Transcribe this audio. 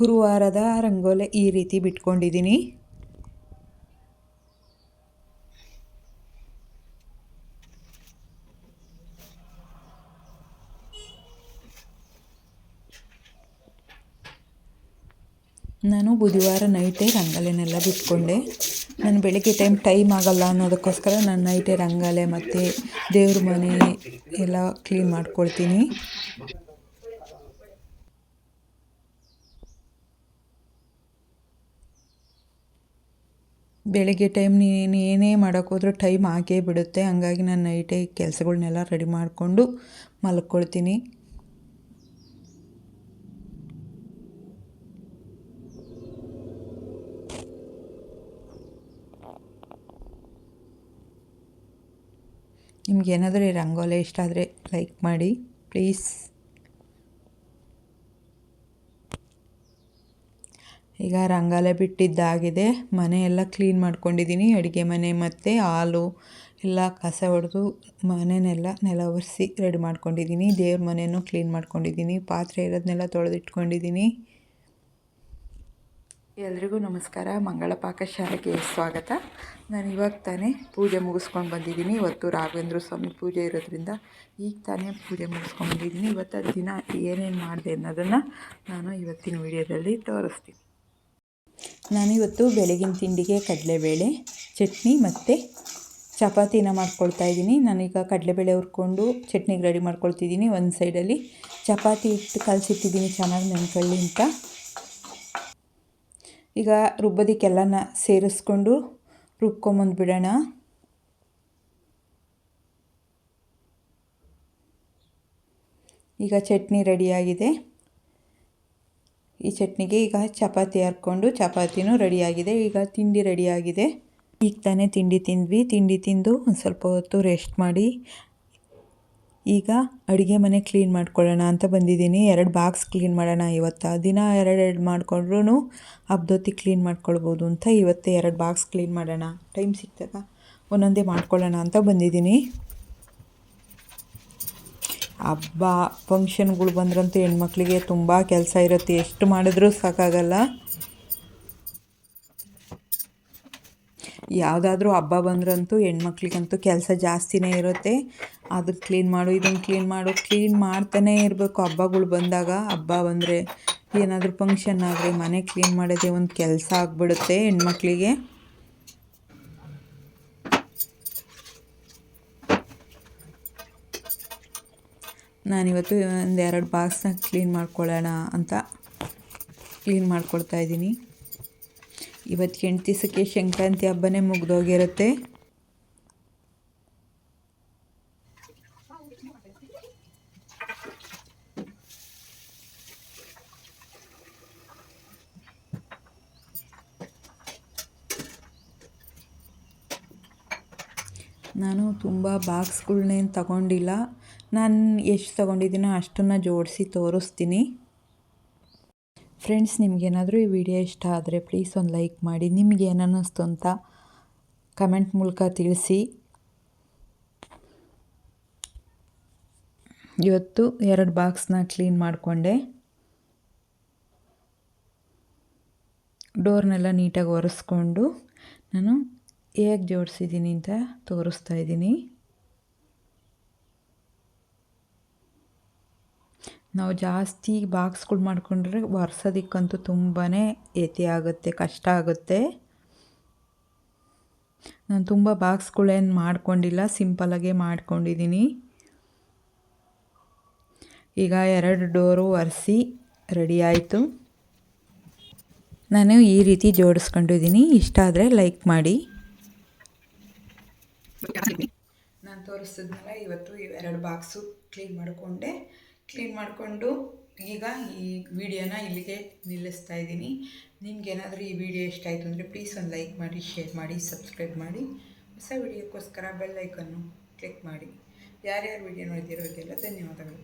ಗುರುವಾರದ ರಂಗೋಲೆ ಈ ರೀತಿ ಬಿಟ್ಕೊಂಡಿದ್ದೀನಿ. ನಾನು ಬುಧವಾರ ನೈಟೇ ರಂಗೋಲೆನೆಲ್ಲ ಬಿಟ್ಕೊಂಡೆ. ನಾನು ಬೆಳಗ್ಗೆ ಟೈಮ್ ಟೈಮ್ ಆಗಲ್ಲ ಅನ್ನೋದಕ್ಕೋಸ್ಕರ ನಾನು ನೈಟೇ ರಂಗೋಲೆ ಮತ್ತು ದೇವ್ರ ಮನೆ ಎಲ್ಲ ಕ್ಲೀನ್ ಮಾಡ್ಕೊಳ್ತೀನಿ. ಬೆಳಗ್ಗೆ ಟೈಮ್ ನೀನು ಏನೇ ಮಾಡೋಕ್ಕೋದ್ರೂ ಟೈಮ್ ಆಗೇ ಬಿಡುತ್ತೆ. ಹಂಗಾಗಿ ನಾನು ನೈಟೇ ಕೆಲಸಗಳನ್ನೆಲ್ಲ ರೆಡಿ ಮಾಡಿಕೊಂಡು ಮಲ್ಕೊಳ್ತೀನಿ. ನಿಮ್ಗೇನಾದರೂ ಈ ರಂಗೋಲಿ ಇಷ್ಟ ಆದರೆ ಲೈಕ್ ಮಾಡಿ ಪ್ಲೀಸ್ ಈಗ ರಂಗಾಲೆ ಬಿಟ್ಟಿದ್ದಾಗಿದೆ. ಮನೆ ಎಲ್ಲ ಕ್ಲೀನ್ ಮಾಡ್ಕೊಂಡಿದ್ದೀನಿ. ಅಡುಗೆ ಮನೆ ಮತ್ತು ಹಾಲು, ಎಲ್ಲ ಕಸ ಹೊಡೆದು ಮನೆಯನ್ನೆಲ್ಲ ನೆಲ ಒರೆಸಿ ರೆಡಿ ಮಾಡ್ಕೊಂಡಿದ್ದೀನಿ. ದೇವ್ರ ಮನೆಯೂ ಕ್ಲೀನ್ ಮಾಡ್ಕೊಂಡಿದ್ದೀನಿ. ಪಾತ್ರೆ ಇರೋದನ್ನೆಲ್ಲ ತೊಳೆದಿಟ್ಕೊಂಡಿದ್ದೀನಿ. ಎಲ್ರಿಗೂ ನಮಸ್ಕಾರ. ಮಂಗಳ ಪಾಕಶಾಲೆಗೆ ಸ್ವಾಗತ. ನಾನು ಇವಾಗ ತಾನೇ ಪೂಜೆ ಮುಗಿಸ್ಕೊಂಡು ಬಂದಿದ್ದೀನಿ. ಇವತ್ತು ರಾಘವೇಂದ್ರ ಸ್ವಾಮಿ ಪೂಜೆ ಇರೋದ್ರಿಂದ ಈಗ ತಾನೇ ಪೂಜೆ ಮುಗಿಸ್ಕೊಂಡು ಬಂದಿದ್ದೀನಿ. ಇವತ್ತು ದಿನ ಏನೇನು ಮಾಡಿದೆ ಅನ್ನೋದನ್ನು ನಾನು ಇವತ್ತಿನ ವಿಡಿಯೋದಲ್ಲಿ ತೋರಿಸ್ತೀನಿ. ನಾನಿವತ್ತು ಬೆಳಗಿನ ತಿಂಡಿಗೆ ಕಡಲೆಬೇಳೆ, ಚಟ್ನಿ ಮತ್ತು ಚಪಾತಿನ ಮಾಡ್ಕೊಳ್ತಾ ಇದ್ದೀನಿ. ನಾನೀಗ ಕಡಲೆಬೇಳೆ ಹುರ್ಕೊಂಡು ಚಟ್ನಿಗೆ ರೆಡಿ ಮಾಡ್ಕೊಳ್ತಿದ್ದೀನಿ. ಒಂದು ಸೈಡಲ್ಲಿ ಚಪಾತಿ ಇಟ್ಟು ಕಲಸಿಟ್ಟಿದ್ದೀನಿ ಚೆನ್ನಾಗಿ ನೆನ್ಕೊಳ್ಳಿ ಅಂತ. ಈಗ ರುಬ್ಬೋದಕ್ಕೆಲ್ಲನ ಸೇರಿಸ್ಕೊಂಡು ರುಬ್ಕೊಂಬಂದುಬಿಡೋಣ ಈಗ ಚಟ್ನಿ ರೆಡಿಯಾಗಿದೆ ಈ ಚಟ್ನಿಗೆ ಈಗ ಚಪಾತಿ ಹರ್ಕೊಂಡು ಚಪಾತಿನೂ ರೆಡಿಯಾಗಿದೆ. ಈಗ ತಿಂಡಿ ರೆಡಿಯಾಗಿದೆ. ಈಗ ತಾನೇ ತಿಂಡಿ ತಿಂದ್ವಿ. ತಿಂಡಿ ತಿಂದು ಒಂದು ಸ್ವಲ್ಪ ಹೊತ್ತು ರೆಸ್ಟ್ ಮಾಡಿ. ಈಗ ಅಡುಗೆ ಮನೆ ಕ್ಲೀನ್ ಮಾಡ್ಕೊಳ್ಳೋಣ ಅಂತ ಬಂದಿದ್ದೀನಿ. ಎರಡು ಬಾಕ್ಸ್ ಕ್ಲೀನ್ ಮಾಡೋಣ ಇವತ್ತು. ದಿನ ಎರಡೆರಡು ಮಾಡಿಕೊಂಡ್ರೂ ಹಬ್ದೊತ್ತಿ ಕ್ಲೀನ್ ಮಾಡ್ಕೊಳ್ಬೋದು ಅಂತ ಇವತ್ತೇ ಎರಡು ಬಾಕ್ಸ್ ಕ್ಲೀನ್ ಮಾಡೋಣ. ಟೈಮ್ ಸಿಕ್ತಾಗ ಒಂದೊಂದೇ ಮಾಡ್ಕೊಳ್ಳೋಣ ಅಂತ ಬಂದಿದ್ದೀನಿ. ಹಬ್ಬ ಫಂಕ್ಷನ್ಗಳು ಬಂದ್ರಂತೂ ಹೆಣ್ಮಕ್ಳಿಗೆ ತುಂಬ ಕೆಲಸ ಇರುತ್ತೆ. ಎಷ್ಟು ಮಾಡಿದ್ರೂ ಸಾಕಾಗಲ್ಲ. ಯಾವುದಾದ್ರೂ ಹಬ್ಬ ಬಂದ್ರಂತೂ ಹೆಣ್ಮಕ್ಳಿಗಂತೂ ಕೆಲಸ ಜಾಸ್ತಿನೇ ಇರುತ್ತೆ. ಅದು ಕ್ಲೀನ್ ಮಾಡು ಇದನ್ನು ಕ್ಲೀನ್ ಮಾಡು ಕ್ಲೀನ್ ಮಾಡ್ತಾನೇ ಇರಬೇಕು ಹಬ್ಬಗಳು ಬಂದಾಗ. ಹಬ್ಬ ಬಂದರೆ ಏನಾದರೂ ಫಂಕ್ಷನ್ ಆದರೆ ಮನೆ ಕ್ಲೀನ್ ಮಾಡೋದೇ ಒಂದು ಕೆಲಸ ಆಗಿಬಿಡುತ್ತೆ ಹೆಣ್ಮಕ್ಳಿಗೆ. ನಾನಿವತ್ತು ಒಂದು ಎರಡು ಬಾಕ್ಸ್ನ ಕ್ಲೀನ್ ಮಾಡ್ಕೊಳ್ಳೋಣ ಅಂತ ಕ್ಲೀನ್ ಮಾಡ್ಕೊಳ್ತಾ ಇದ್ದೀನಿ. ಇವತ್ತು ಎಂಟು ದಿವಸಕ್ಕೆ ಸಂಕ್ರಾಂತಿ ಹಬ್ಬನೇ ಮುಗ್ದೋಗಿರುತ್ತೆ. ನಾನು ತುಂಬ ಬಾಕ್ಸ್ಗಳ್ನೇನು ತಗೊಂಡಿಲ್ಲ. ನಾನು ಎಷ್ಟು ತಗೊಂಡಿದ್ದೀನೋ ಅಷ್ಟನ್ನು ಜೋಡಿಸಿ ತೋರಿಸ್ತೀನಿ. ಫ್ರೆಂಡ್ಸ್ ನಿಮಗೇನಾದರೂ ಈ ವಿಡಿಯೋ ಇಷ್ಟ ಆದರೆ ಪ್ಲೀಸ್ ಒಂದು ಲೈಕ್ ಮಾಡಿ. ನಿಮ್ಗೆ ಏನನ್ನಿಸ್ತು ಅಂತ ಕಮೆಂಟ್ ಮೂಲಕ ತಿಳಿಸಿ. ಇವತ್ತು ಎರಡು ಬಾಕ್ಸ್ನ ಕ್ಲೀನ್ ಮಾಡಿಕೊಂಡೆ. ಡೋರ್ನೆಲ್ಲ ನೀಟಾಗಿ ಒರೆಸ್ಕೊಂಡು ನಾನು ಹೇಗೆ ಜೋಡಿಸಿದ್ದೀನಿ ಅಂತ ತೋರಿಸ್ತಾ ಇದ್ದೀನಿ. ನಾವು ಜಾಸ್ತಿ ಬಾಕ್ಸ್ಗಳು ಮಾಡಿಕೊಂಡ್ರೆ ಒರೆಸೋದಕ್ಕಂತೂ ತುಂಬಾ ಏತಿ ಆಗುತ್ತೆ, ಕಷ್ಟ ಆಗುತ್ತೆ. ನಾನು ತುಂಬ ಬಾಕ್ಸ್ಗಳೇನು ಮಾಡ್ಕೊಂಡಿಲ್ಲ ಸಿಂಪಲಾಗೆ ಮಾಡ್ಕೊಂಡಿದ್ದೀನಿ. ಈಗ ಎರಡು ಡೋರು ಒರೆಸಿ ರೆಡಿ ಆಯಿತು. ನಾನು ಈ ರೀತಿ ಜೋಡಿಸ್ಕೊಂಡಿದ್ದೀನಿ. ಇಷ್ಟ ಆದರೆ ಲೈಕ್ ಮಾಡಿ. ನಾನು ತೋರಿಸಿದ್ಮೇಲೆ ಇವತ್ತು ಎರಡು ಬಾಕ್ಸು ಕ್ಲೀನ್ ಮಾಡಿಕೊಂಡೆ. ಕ್ಲೀನ್ ಮಾಡಿಕೊಂಡು ಈಗ ಈ ವಿಡಿಯೋನ ಇಲ್ಲಿಗೆ ನಿಲ್ಲಿಸ್ತಾ ಇದ್ದೀನಿ. ನಿಮ್ಗೇನಾದರೂ ಈ ವಿಡಿಯೋ ಇಷ್ಟ ಆಯಿತು ಅಂದರೆ ಪ್ಲೀಸ್ ಒಂದು ಲೈಕ್ ಮಾಡಿ ಶೇರ್ ಮಾಡಿ ಸಬ್ಸ್ಕ್ರೈಬ್ ಮಾಡಿ. ಹೊಸ ವಿಡಿಯೋಕ್ಕೋಸ್ಕರ ಬೆಲ್ ಐಕನ್ನು ಕ್ಲಿಕ್ ಮಾಡಿ. ಯಾರ್ಯಾರು ವಿಡಿಯೋ ನೋಡ್ತಿರೋ ಇದೆಲ್ಲ ಧನ್ಯವಾದಗಳು.